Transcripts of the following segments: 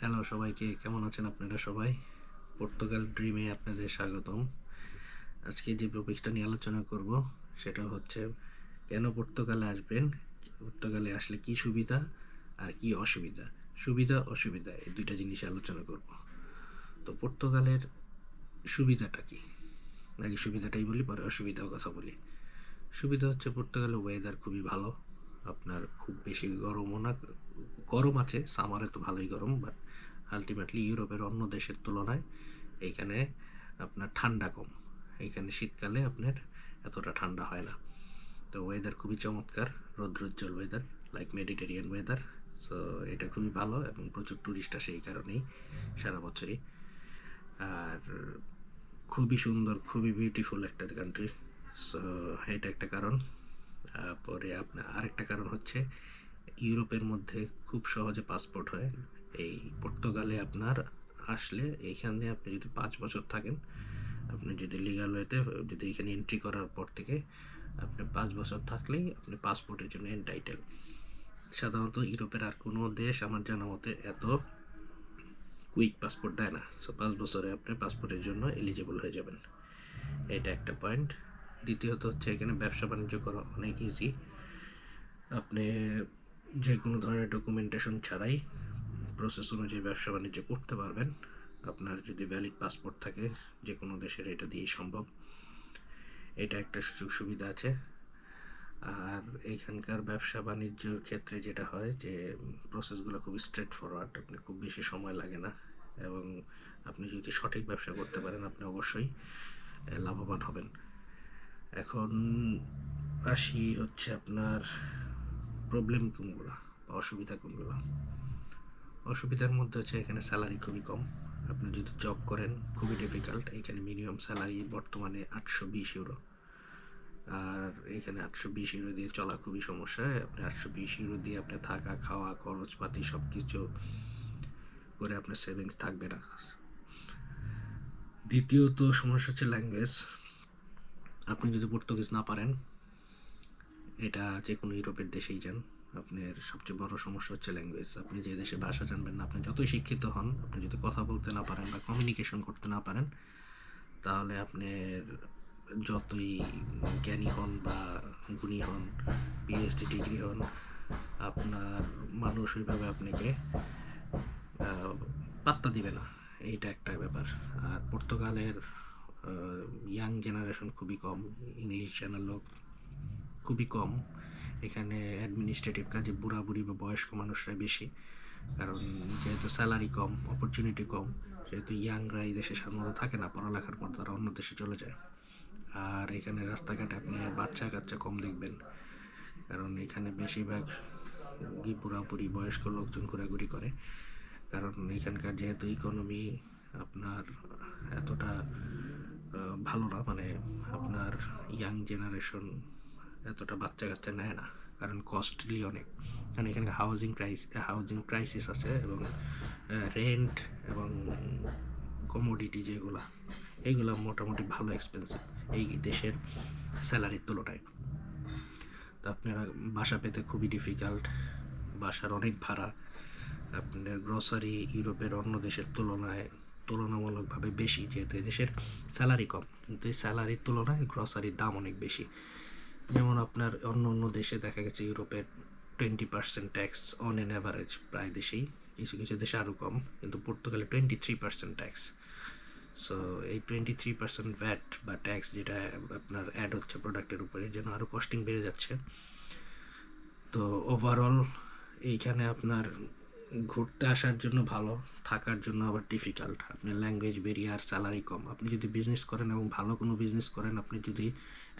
Hello সবাইকে, কেমন আছেন আপনারা সবাই? পর্তুগাল ড্রিমে আপনাদের স্বাগতম। আজকে যে টপিকসটা নিয়ে আলোচনা করব, সেটা হচ্ছে কেন পর্তুগালে আসবেন? পর্তুগালে আসলে কি সুবিধা আর কি অসুবিধা? সুবিধা, অসুবিধা, এই দুইটা জিনিসে আলোচনা করব। তো পর্তুগালের সুবিধাটা কি? নাকি সুবিধাটাই বলি, পরে অসুবিধার কথা বলি। সুবিধা হচ্ছে পর্তুগালের ওয়েদার খুবই ভালো। আপনার খুব বেশি গরমও না, গরম আছে সামারে তো ভালোই গরম বাট আলটিমেটলি ইউরোপের অন্য দেশের তুলনায় এইখানে আপনার ঠান্ডা কম। এইখানে শীতকালে আপনার এতটা ঠান্ডা হয় না। তো ওয়েদার খুবই চমৎকার, রৌদ্রোজ্জ্বল weather like Mediterranean weather so এটা খুবই ভালো এবং প্রচুর ট্যুরিস্ট আসে এই কারণেই সারা বছরই। আর খুবই সুন্দর, খুবই বিউটিফুল একটা কান্ট্রি সো এটা একটা কারণ। পরে আপনার আরেকটা কারণ হচ্ছে ইউরোপের মধ্যে খুব সহজে পাসপোর্ট হয়। এই পর্তুগালে আপনার আসলে এইখানে আপনি যদি পাঁচ বছর থাকেন, আপনি যদি লিগাল ওয়েতে যদি এখানে এন্ট্রি করার পর থেকে আপনি পাঁচ বছর থাকলেই আপনি পাসপোর্টের জন্য এন্টাইটেল সাধারণত ইউরোপের আর কোনো দেশ আমার জানা মতে এত কুইক পাসপোর্ট দেয় না। সো পাঁচ বছরে আপনি পাসপোর্টের জন্য এলিজিবল হয়ে যাবেন। এটা একটা পয়েন্ট দ্বিতীয়ত হচ্ছে এখানে ব্যবসা বাণিজ্য করা অনেক ইজি আপনি যে কোনো ধরনের ডকুমেন্টেশন ছাড়াই প্রসেস অনুযায়ী ব্যবসা বাণিজ্য করতে পারবেন। আপনার যদি ভ্যালিড পাসপোর্ট থাকে যে কোনো দেশের, এটা দিয়েই সম্ভব। এটা একটা সুযোগ সুবিধা আছে। আর এখানকার ব্যবসা বাণিজ্যর ক্ষেত্রে যেটা হয় যে প্রসেসগুলো খুব স্ট্রেট ফরওয়ার্ড আপনি খুব বেশি সময় লাগে না। এবং আপনি যদি সঠিক ব্যবসা করতে পারেন, আপনি অবশ্যই লাভবান হবেন। এখন আসি হচ্ছে আপনার প্রবলেম কোনগুলো বা অসুবিধা কোনগুলো? অসুবিধার মধ্যে হচ্ছে এখানে স্যালারি খুবই কম। আপনি যদি জব করেন, খুবই ডিফিকাল্ট এখানে মিনিমাম স্যালারি বর্তমানে আটশো বিশ ইউরো আর এখানে আটশো বিশ ইউরো দিয়ে চলা খুবই সমস্যা। আপনি আটশো বিশ ইউরো দিয়ে আপনার থাকা, খাওয়া, খরচপাতি সব কিছু করে আপনার সেভিংস থাকবে না। দ্বিতীয়ত সমস্যা হচ্ছে ল্যাঙ্গুয়েজ আপনি যদি পর্তুগিজ না পারেন, এটা যে কোনো ইউরোপের দেশেই যান। আপনার সবচেয়ে বড় সমস্যা হচ্ছে ল্যাঙ্গুয়েজ আপনি যে দেশে ভাষা জানবেন না, আপনি যতই শিক্ষিত হন, আপনি যদি কথা বলতে না পারেন বা কমিউনিকেশন করতে না পারেন, তাহলে আপনার যতই জ্ঞানী হন বা গুণী হন পিএইচডি ডিগ্রি হন, আপনার মানুষ ওইভাবে আপনাকে পাত্তা দিবে না। এইটা একটা ব্যাপার। আর পর্তুগালের ইয়াং জেনারেশন খুবই কম ইংলিশ জানার লোক খুবই কম। এখানে অ্যাডমিনিস্ট্রেটিভ কাজে বুড়া বুড়ি বা বয়স্ক মানুষরাই বেশি, কারণ যেহেতু স্যালারি কম অপরচুনিটি কম যেহেতু ইয়াংরা এই দেশে সাধারণত থাকে না, পড়ালেখার পর তারা অন্য দেশে চলে যায়। আর এখানে রাস্তাঘাটে আপনি বাচ্চা কাচ্চা কম দেখবেন, কারণ এখানে বেশিরভাগ বুড়া বুড়ি বয়স্ক লোকজন ঘোরাঘুরি করে। কারণ এখানকার যেহেতু ইকোনমি আপনার এতটা ভালো না। মানে আপনার ইয়াং জেনারেশন এতটা বাচ্চা কাচ্চা নেয় না, কারণ কস্টলি অনেক। কারণ এখানে হাউজিং ক্রাইস হাউজিং ক্রাইসিস আছে এবং রেন্ট এবং কমোডিটি যেগুলা এইগুলো মোটামুটি ভালো এক্সপেন্সিভ এই দেশের স্যালারির তুলনায়। তো আপনারা বাসা পেতে খুবই ডিফিকাল্ট বাসার অনেক ভাড়া। আপনার গ্রসারি ইউরোপের অন্য দেশের তুলনায় তুলনামূলকভাবে বেশি, যেহেতু দেশের স্যালারি কম। কিন্তু এই স্যালারির তুলনায় গ্রসারির দাম অনেক বেশি। যেমন আপনার অন্য অন্য দেশে দেখা গেছে, ইউরোপের twenty percent tax on an average প্রায় দেশেই। কিছু কিছু দেশে আরও কম, কিন্তু পর্তুগালে twenty three percent tax so এই টোয়েন্টি থ্রি পার্সেন্ট ভ্যাট বা ট্যাক্স যেটা আপনার অ্যাড হচ্ছে প্রোডাক্টের উপরে, যেন আরও কস্টিং বেড়ে যাচ্ছে। তো ওভারঅল এইখানে আপনার ঘুরতে আসার জন্য ভালো, থাকার জন্য আবার ডিফিকাল্ট আপনার ল্যাঙ্গুয়েজ বেরিয়ার স্যালারি কম। আপনি যদি বিজনেস করেন এবং ভালো কোনো বিজনেস করেন, আপনি যদি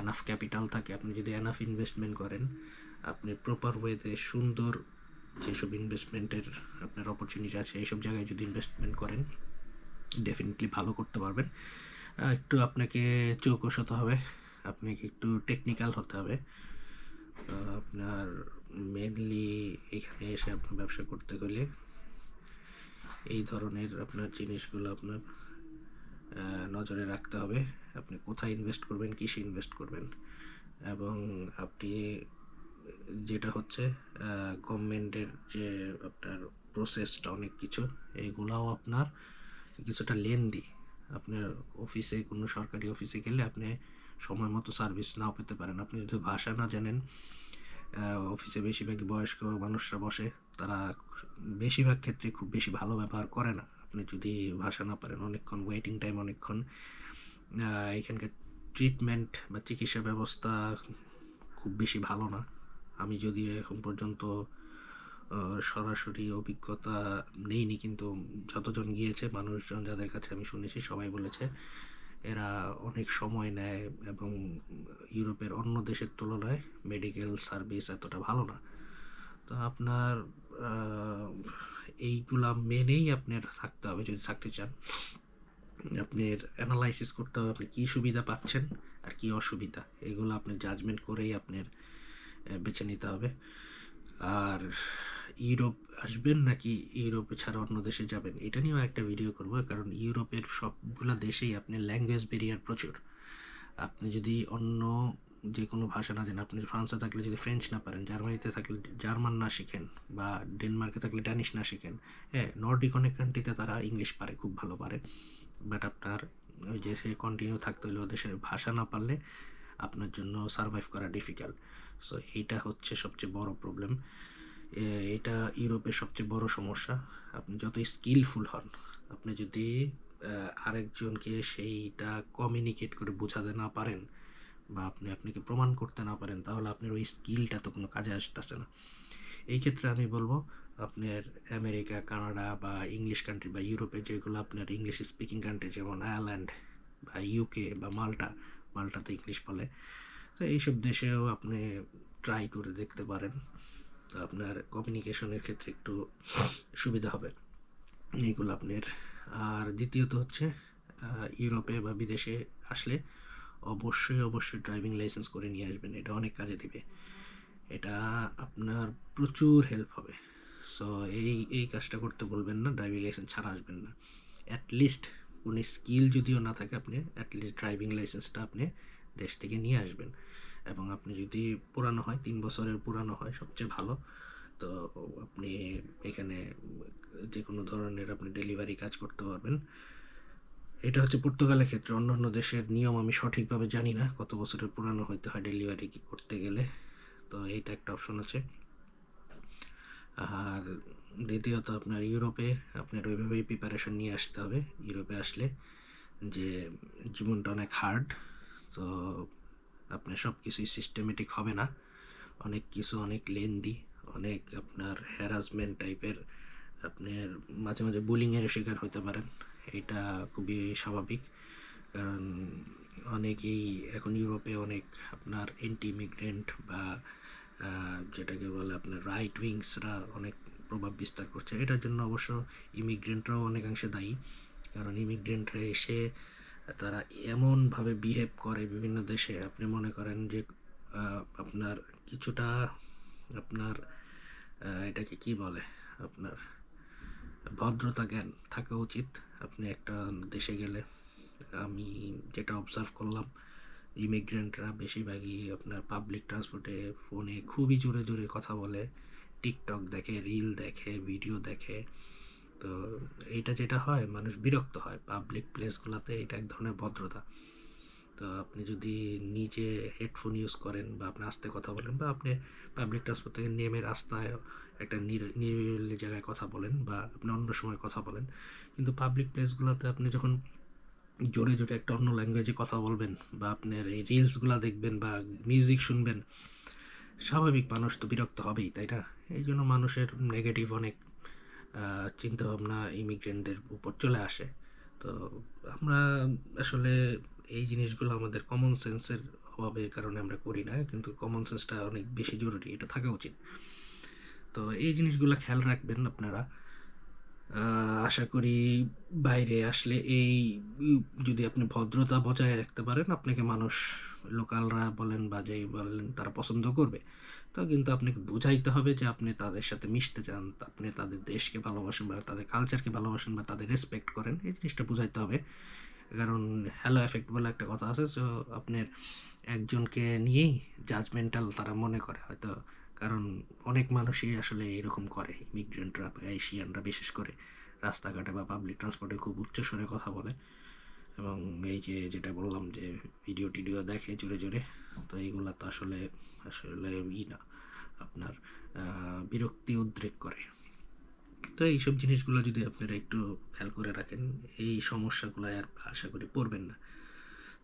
এনাফ ক্যাপিটাল থাকে, আপনি যদি এনাফ ইনভেস্টমেন্ট করেন, আপনি প্রপার ওয়েতে সুন্দর যেসব ইনভেস্টমেন্টের আপনার অপরচুনিটি আছে, এইসব জায়গায় যদি ইনভেস্টমেন্ট করেন ডেফিনেটলি ভালো করতে পারবেন। একটু আপনাকে চৌকস হতে হবে, আপনাকে একটু টেকনিক্যাল হতে হবে। আপনার মেনলি এখানে এসে আপনার ব্যবসা করতে গেলে এই ধরনের আপনার জিনিসগুলো আপনার নজরে রাখতে হবে। আপনি কোথায় ইনভেস্ট করবেন, কিসে ইনভেস্ট করবেন? এবং আপনি যেটা হচ্ছে গভর্নমেন্টের যে আপনার প্রসেসটা অনেক কিছু, এগুলাও আপনার কিছুটা লেন্দি আপনার অফিসে কোনো সরকারি অফিসে গেলে আপনি সময় মতো সার্ভিস নাও পেতে পারেন। আপনি যদি ভাষা না জানেন অফিসে বেশিরভাগই বয়স্ক মানুষরা বসে, তারা বেশিরভাগ ক্ষেত্রে খুব বেশি ভালো ব্যবহার করে না। আপনি যদি ভাষা না পারেন, অনেকক্ষণ ওয়েটিং টাইম অনেকক্ষণ এখানকার ট্রিটমেন্ট বা চিকিৎসা ব্যবস্থা খুব বেশি ভালো না। আমি যদি এখন পর্যন্ত সরাসরি অভিজ্ঞতা নেইনি, কিন্তু যতজন গিয়েছে, মানুষজন যাদের কাছে আমি শুনেছি, সবাই বলেছে এরা অনেক সময় নেয় এবং ইউরোপের অন্য দেশের তুলনায় মেডিকেল সার্ভিস এতটা ভালো না। তো আপনার এইগুলা মেনেই আপনার থাকতে হবে যদি থাকতে চান। আপনার অ্যানালাইসিস করতে হবে আপনি কী সুবিধা পাচ্ছেন আর কী অসুবিধা। এগুলো আপনি জাজমেন্ট করেই আপনার বেছে নিতে হবে। আর ইউরোপ আসবেন নাকি ইউরোপ ছাড়া অন্য দেশে যাবেন? এটা নিয়েও একটা ভিডিও করব, কারণ ইউরোপের সবগুলো দেশেই আপনি ল্যাঙ্গুয়েজ ব্যারিয়ার প্রচুর। আপনি যদি অন্য যে কোনো ভাষা না জানেন, আপনি ফ্রান্সে থাকলে যদি ফ্রেঞ্চ না পারেন, জার্মানিতে থাকলে জার্মান না শিখেন, বা ডেনমার্কে থাকলে ড্যানিশ না শিখেন হ্যাঁ নর্ডিক অনেক কান্ট্রিতে তারা ইংলিশ পারে, খুব ভালো পারে। বাট আপনার ওই যে সে কন্টিনিউ থাকতে হলে দেশের ভাষা না পারলে আপনার জন্য সার্ভাইভ করা ডিফিকাল্ট সো এইটা হচ্ছে সবচেয়ে বড় প্রবলেম এটা ইউরোপের সবচেয়ে বড় সমস্যা। আপনি যত স্কিলফুল হন, আপনি যদি আরেকজনকে সেইটা কমিউনিকেট করে বোঝাতে না পারেন বা আপনি, আপনাকে প্রমাণ করতে না পারেন, তাহলে আপনার ওই স্কিলটা তো কোনো কাজে আসতেছে না। এই ক্ষেত্রে আমি বলব, আপনার আমেরিকা, কানাডা বা ইংলিশ কান্ট্রি বা ইউরোপে যেগুলো আপনার ইংলিশ স্পিকিং কান্ট্রি যেমন আয়ারল্যান্ড বা ইউকে বা মাল্টা, মাল্টাতে ইংলিশ বলে, তো এইসব দেশেও আপনি ট্রাই করে দেখতে পারেন। আপনার কমিউনিকেশনের ক্ষেত্রে একটু সুবিধা হবে। এইগুলো আপনার। আর দ্বিতীয়ত হচ্ছে ইউরোপে বা বিদেশে আসলে অবশ্যই অবশ্যই ড্রাইভিং লাইসেন্স করে নিয়ে আসবেন। এটা অনেক কাজে দিবে। এটা আপনার প্রচুর হেল্প হবে। সো এই এই কাজটা করতে বলবেন না ড্রাইভিং লাইসেন্স ছাড়া আসবেন না। অ্যাটলিস্ট কোনো স্কিল যদিও না থাকে আপনি অ্যাটলিস্ট ড্রাইভিং লাইসেন্সটা আপনি দেশ থেকে নিয়ে আসবেন। এবং আপনি যদি পুরানো হয়, তিন বছরের পুরানো হয়, সবচেয়ে ভালো। তো আপনি এখানে যে কোনো ধরনের আপনি ডেলিভারি কাজ করতে পারবেন। এটা হচ্ছে পর্তুগালের ক্ষেত্রে। অন্য অন্য দেশের নিয়ম আমি সঠিকভাবে জানি না, কত বছরের পুরানো হইতে হয় ডেলিভারি করতে গেলে। তো এইটা একটা অপশন আছে। আর দ্বিতীয়ত আপনার ইউরোপে আপনার ওইভাবেই প্রিপারেশন নিয়ে আসতে হবে। ইউরোপে আসলে যে জীবনটা অনেক হার্ড তো আপনার সব কিছুই সিস্টেমেটিক হবে না। অনেক কিছু অনেক লেন্দি অনেক আপনার হ্যারাসমেন্ট টাইপের আপনার মাঝে মাঝে বুলিংয়ের শিকার হতে পারেন। এটা খুবই স্বাভাবিক। কারণ অনেকেই এখন ইউরোপে অনেক আপনার এন্টি ইমিগ্রেন্ট বা যেটাকে বলে আপনার রাইট উইংসরা অনেক প্রভাব বিস্তার করছে। এটার জন্য অবশ্য ইমিগ্রেন্টরাও অনেকাংশে দায়ী। কারণ ইমিগ্রেন্টরা এসে তারা এমনভাবে বিহেভ করে বিভিন্ন দেশে। আপনি মনে করেন যে আপনার কিছুটা, আপনার এটাকে কি বলে? আপনার ভদ্রতা জ্ঞান থাকা উচিত। আপনি একটা দেশে গেলে, আমি যেটা অবজার্ভ করলাম ইমিগ্রেন্টরা বেশিরভাগই আপনার পাবলিক ট্রান্সপোর্টে ফোনে খুবই জোরে জোরে কথা বলে। টিকটক দেখে রিল দেখে ভিডিও দেখে। তো এইটা যেটা হয়, মানুষ বিরক্ত হয়। পাবলিক প্লেসগুলোতে এটা এক ধরনের ভদ্রতা। তো আপনি যদি নিজে হেডফোন ইউজ করেন বা আপনি আস্তে কথা বলেন বা আপনি পাবলিক ট্রান্সপোর্ট থেকে নেমে রাস্তায় একটা নির- নিরিবিলি জায়গায় কথা বলেন বা আপনি অন্য সময় কথা বলেন, কিন্তু পাবলিক প্লেসগুলোতে আপনি যখন জোরে জোরে একটা অন্য ল্যাঙ্গুয়েজে কথা বলবেন বা আপনার এই রিলসগুলো দেখবেন বা মিউজিক শুনবেন, স্বাভাবিক মানুষ তো বিরক্ত হবেই, তাই না? এই জন্য মানুষের নেগেটিভ অনেক চিন্তাভাবনা ইমিগ্রেন্টদের উপর চলে আসে। তো আমরা আসলে এই জিনিসগুলো আমাদের কমন সেন্সের অভাবের কারণে আমরা করি না, কিন্তু কমন সেন্সটা অনেক বেশি জরুরি, এটা থাকা উচিত। তো এই জিনিসগুলো খেয়াল রাখবেন আপনারা। আশা করি বাইরে আসলে এই, যদি আপনি ভদ্রতা বজায় রাখতে পারেন, আপনাকে মানুষ লোকালরা বলেন বা যেই বলেন তারা পছন্দ করবে। তো কিন্তু আপনাকে বুঝাইতে হবে যে আপনি তাদের সাথে মিশতে চান, আপনি তাদের দেশকে ভালোবাসেন বা তাদের কালচারকে ভালোবাসেন বা তাদের রেসপেক্ট করেন, এই জিনিসটা বুঝাইতে হবে। কারণ হ্যালো এফেক্ট বলে একটা কথা আছে, তো আপনার একজনকে নিয়েই জাজমেন্টাল তারা মনে করে, হয়তো কারণ অনেক মানুষই আসলে এরকম করে। ইমিগ্রেন্টরা এশিয়ানরা বিশেষ করে রাস্তাঘাটে বা পাবলিক ট্রান্সপোর্টে খুব উচ্চস্বরে কথা বলে। এবং এই যে যেটা বললাম যে ভিডিও টিডিও দেখে জোরে জোরে, তো এইগুলা তো আসলে আসলে ই না। আপনার বিরক্তি উদ্রেক করে। তো এইসব জিনিসগুলো যদি আপনারা একটু খেয়াল করে রাখেন, এই সমস্যাগুলো আর আশা করি পড়বেন না।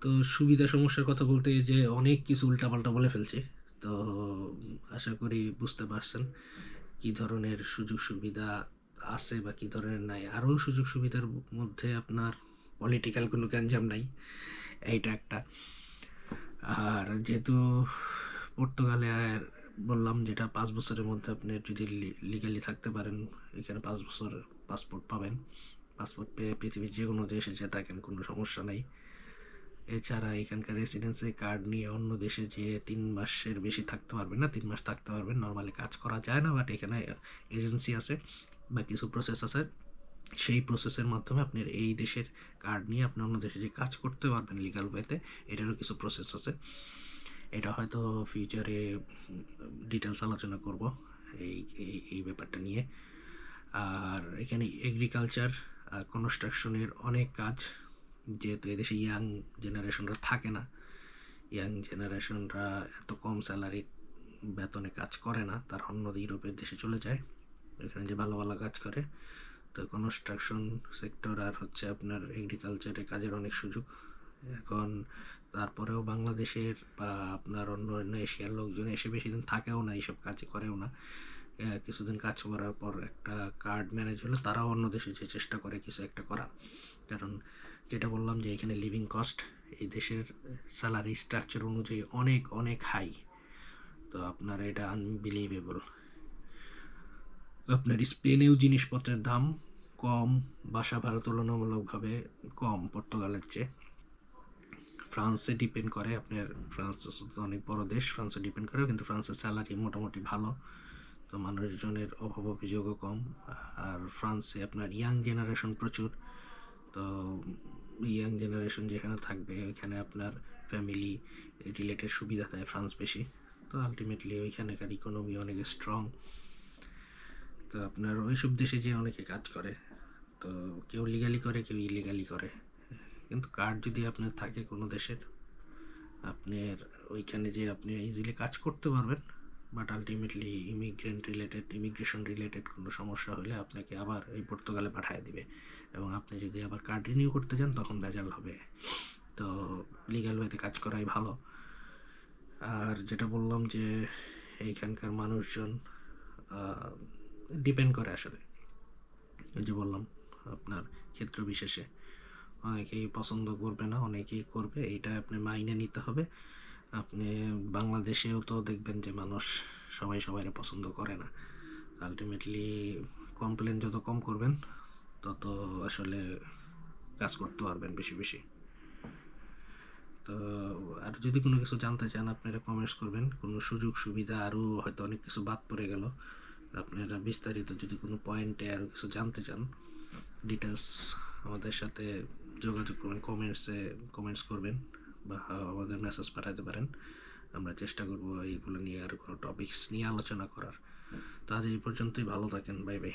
তো সুবিধা সমস্যার কথা বলতে যে অনেক কিছু উল্টাপাল্টা বলে ফেলছে। তো আশা করি বুঝতে পারছেন কি ধরনের সুযোগ সুবিধা আছে বা কি ধরনের নাই। আরও সুযোগ সুবিধার মধ্যে আপনার পলিটিক্যাল কোনো গ্যাঞ্জাম নাই, এইটা একটা। আর যেহেতু পর্তুগালে আর বললাম যেটা পাঁচ বছরের মধ্যে আপনি যদি লিগালি থাকতে পারেন, এখানে পাঁচ বছর পাসপোর্ট পাবেন। পাসপোর্ট পেয়ে পৃথিবীর যে কোনো দেশে যে থাকেন, কোনো সমস্যা নেই। এছাড়া এখানকার রেসিডেন্সি কার্ড নিয়ে অন্য দেশে যে তিন মাসের বেশি থাকতে পারবেন না, তিন মাস থাকতে পারবেন। নর্মালি কাজ করা যায় না বাট এখানে এজেন্সি আছে বা কিছু প্রসেস আছে। সেই প্রসেসের মাধ্যমে আপনার এই দেশের কার্ড নিয়ে আপনি অন্য দেশে যে কাজ করতে পারবেন লিগাল ওয়েতে এটারও কিছু প্রসেস আছে। এটা হয়তো ফিউচারে ডিটেলস আলোচনা করব এই এই এই ব্যাপারটা নিয়ে। আর এখানে এগ্রিকালচার কনস্ট্রাকশনের অনেক কাজ যেহেতু এদেশে ইয়াং জেনারেশনরা থাকে না ইয়াং জেনারেশনরা এত কম স্যালারি বেতনে কাজ করে না, তার অন্য ইউরোপের দেশে চলে যায় এখানে যে ভালো ভালো কাজ করে, তো কনস্ট্রাকশন সেক্টর আর হচ্ছে আপনার এগ্রিকালচারে কাজের অনেক সুযোগ। এখন তারপরেও বাংলাদেশের বা আপনার অন্য অন্য এশিয়ার লোকজন এসে বেশি দিন থাকেও না, এইসব কাজ করেও না। কিছুদিন কাজ করার পর একটা কার্ড ম্যানেজ হলে তারাও অন্য দেশে যে চেষ্টা করে কিছু একটা করার। কারণ যেটা বললাম যে এখানে লিভিং কস্ট এই দেশের স্যালারি স্ট্রাকচার অনুযায়ী অনেক অনেক হাই তো আপনার এটা আনবিলিভেবল আপনার স্পেনেও জিনিসপত্রের দাম কম, বাসা ভাড়া তুলনামূলকভাবে কম পর্তুগালের চেয়ে। ফ্রান্সে ডিপেন্ড করে, আপনার ফ্রান্স অনেক বড় দেশ, ফ্রান্সে ডিপেন্ড করে কিন্তু ফ্রান্সের স্যালারি মোটামুটি ভালো। তো মানুষজনের অভাব অভিযোগও কম। আর ফ্রান্সে আপনার ইয়াং জেনারেশন প্রচুর। তো ইয়াং জেনারেশন যেখানে থাকবে, ওইখানে আপনার ফ্যামিলি রিলেটেড সুবিধা দেয় ফ্রান্স বেশি। তো আলটিমেটলি ওইখানকার ইকোনমি অনেক স্ট্রং তো আপনার ওইসব দেশে যে অনেকে কাজ করে। তো কেউ লিগালি করে, কেউ ইলিগালি করে। কিন্তু কার্ড যদি আপনার থাকে কোনো দেশের, আপনার ওইখানে যে আপনি ইজিলি কাজ করতে পারবেন। But ultimately immigrant related immigration related কোনো সমস্যা হলে আপনাকে আবার এই পর্তুগালে পাঠিয়ে দিবে। এবং আপনি যদি আবার কার্ড রিনিউ করতে চান, তখন ভেজাল হবে। তো লিগ্যাল ওয়েতে কাজ করাই ভালো। আর যেটা বললাম যে, এইখানকার মানুষজন ডিপেন্ড করে আসলে। যে বললাম, আপনার ক্ষেত্র বিশেষে। অনেকেই পছন্দ করবে না, অনেকেই করবে। এইটা আপনি মাইনে নিতে হবে। আপনি বাংলাদেশেও তো দেখবেন যে মানুষ সবাই সবাই পছন্দ করে না। আলটিমেটলি কমপ্লেন যত কম করবেন, তত আসলে কাজ করতে পারবেন বেশি বেশি। তো আর যদি কোনো কিছু জানতে চান আপনারা কমেন্টস করবেন। কোনো সুযোগ সুবিধা আরও হয়তো অনেক কিছু বাদ পড়ে গেল। আপনারা বিস্তারিত যদি কোনো পয়েন্টে আরও কিছু জানতে চান ডিটেলস আমাদের সাথে যোগাযোগ করবেন কমেন্টসে কমেন্টস করবেন। বা আমাদের মেসেজ পাঠাতে পারেন। আমরা চেষ্টা করব এইগুলো নিয়ে আর কোনো টপিকস নিয়ে আলোচনা করার। তো আজ এই পর্যন্তই, ভালো থাকেন বাই বাই